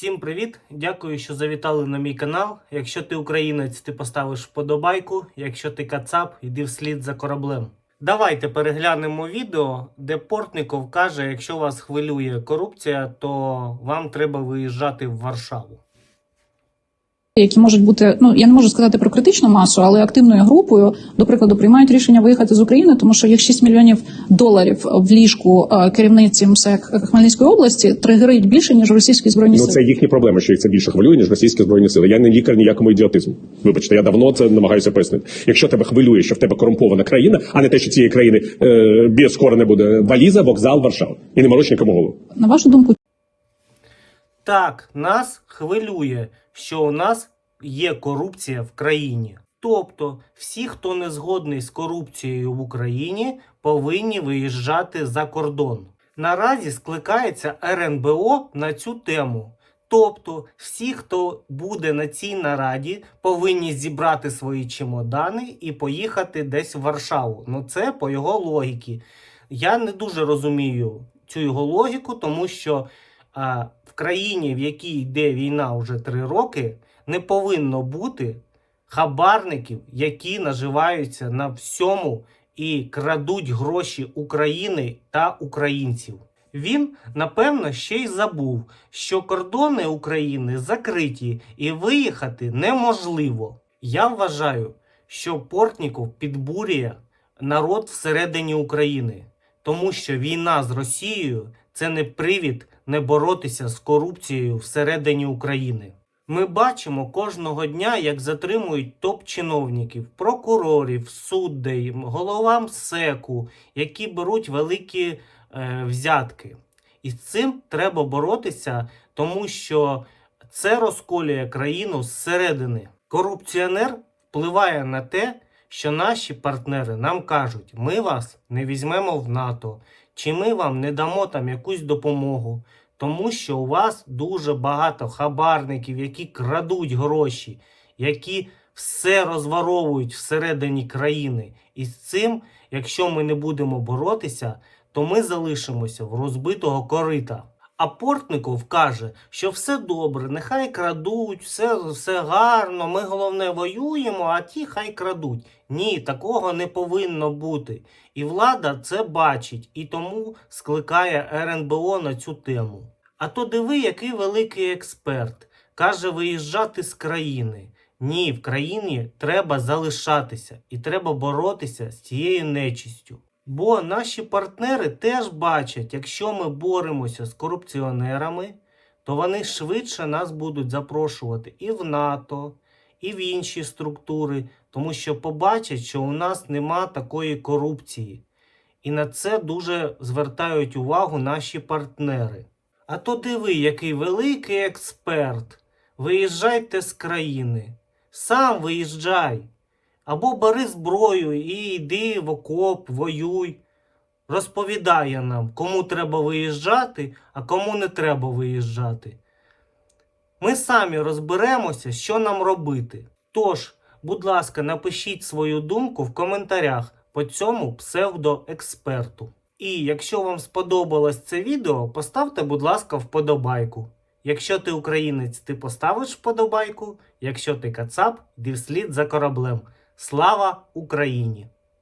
Всім привіт! Дякую, що завітали на мій канал. Якщо ти українець, ти поставиш вподобайку. Якщо ти кацап, йди вслід за кораблем. Давайте переглянемо відео, де Портников каже, якщо вас хвилює корупція, то вам треба виїжджати в Варшаву. Які можуть бути, ну я не можу сказати про критичну масу, але активною групою, до прикладу, приймають рішення виїхати з України, тому що їх 6 мільйонів доларів в ліжку е, керівниці МСЕК Хмельницької області тригерить більше ніж російські збройні сили. Ну це їхні проблеми, що їх це більше хвилює, ніж російські збройні сили. Я не лікар ніякому ідіотизму. Вибачте, я давно це намагаюся пояснити. Якщо тебе хвилює, що в тебе корумпована країна, а не те, що цієї країни е, скоро не буде валіза, вокзал, Варшава. І не мороч нікому голову. На вашу думку, Так, нас хвилює, що у нас є корупція в країні. Тобто, всі, хто не згодний з корупцією в Україні, повинні виїжджати за кордон. Наразі скликається РНБО на цю тему. Тобто, всі, хто буде на цій нараді, повинні зібрати свої чемодани і поїхати десь в Варшаву. Ну це по його логіки. Я не дуже розумію цю його логіку, тому що а, в країні, в якій йде війна вже три роки, не повинно бути хабарників, які наживаються на всьому і крадуть гроші України та українців. Він, напевно, ще й забув, що кордони України закриті і виїхати неможливо. Я вважаю, що Портніков підбурює народ всередині України, тому що війна з Росією це не привід не боротися з корупцією всередині України. Ми бачимо кожного дня, як затримують топ-чиновників, прокурорів, суддей, головам СЕКу, які беруть великі е, взятки. І з цим треба боротися, тому що це розколює країну зсередини. Корупціонер впливає на те, що наші партнери нам кажуть: ми вас не візьмемо в НАТО, чи ми вам не дамо там якусь допомогу. Тому що у вас дуже багато хабарників, які крадуть гроші, які все розворовують всередині країни. І з цим, якщо ми не будемо боротися, то ми залишимося в розбитого корита. А Портников каже, що все добре, нехай крадуть, все, все гарно, ми головне воюємо, а ті хай крадуть. Ні, такого не повинно бути. І влада це бачить і тому скликає РНБО на цю тему. А то диви, який великий експерт. Каже виїжджати з країни. Ні, в країні треба залишатися і треба боротися з цією нечистю. Бо наші партнери теж бачать, якщо ми боремося з корупціонерами, то вони швидше нас будуть запрошувати і в НАТО, і в інші структури, тому що побачать, що у нас нема такої корупції. І на це дуже звертають увагу наші партнери. А то диви, який великий експерт. Виїжджайте з країни. Сам виїжджай. Або бери зброю і йди в окоп, воюй. Розповідає нам, кому треба виїжджати, а кому не треба виїжджати. Ми самі розберемося, що нам робити. Тож, будь ласка, напишіть свою думку в коментарях по цьому псевдоексперту. І якщо вам сподобалось це відео, поставте, будь ласка, вподобайку. Якщо ти українець, ти поставиш вподобайку. Якщо ти кацап, йди вслід за кораблем. Слава Україні!